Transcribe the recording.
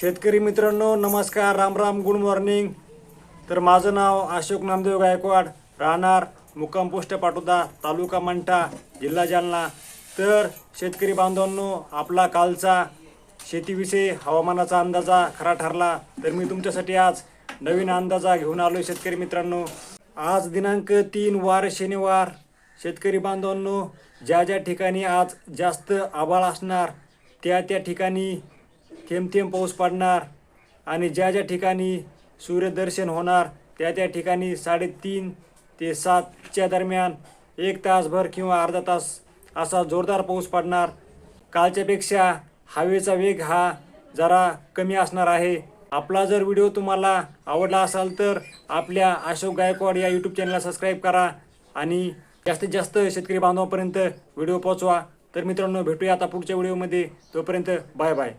शेतकरी मित्रांनो नमस्कार. Ram Ram good morning. तर माझं नाव अशोक नामदेव गायकवाड राहणार मुक्काम पोस्ट पाटोदा तालुका मंठा जिल्हा जालना. तर शेतकरी बांधवांनो आपला कालचा शेतीविषयी हवामानाचा अंदाजा खरा ठरला तर मी तुमच्यासाठी आज नवीन अंदाजा घेऊन आलो शेतकरी मित्रांनो. आज दिनांक तीन वार शनिवार. शेतकरी बांधवांनो ज्या ज्या ठिकाणी आज जास्त आभाळ असणार त्या त्या ठिकाणी थेंब पाऊस पडणार आणि ज्या ज्या ठिकाणी सूर्यदर्शन होणार त्या त्या ठिकाणी साडेतीन ते सातच्या दरम्यान एक तासभर किंवा अर्धा तास असा जोरदार पाऊस पडणार. कालच्यापेक्षा हवेचा वेग हा जरा कमी असणार आहे. आपला जर व्हिडिओ तुम्हाला आवडला असाल तर आपल्या अशोक गायकवाड या यूट्यूब चॅनलला सबस्क्राईब करा आणि जास्तीत जास्त शेतकरी बांधवापर्यंत व्हिडिओ पोहोचवा. तर मित्रांनो भेटूया आता पुढच्या व्हिडिओमध्ये. तोपर्यंत बाय बाय.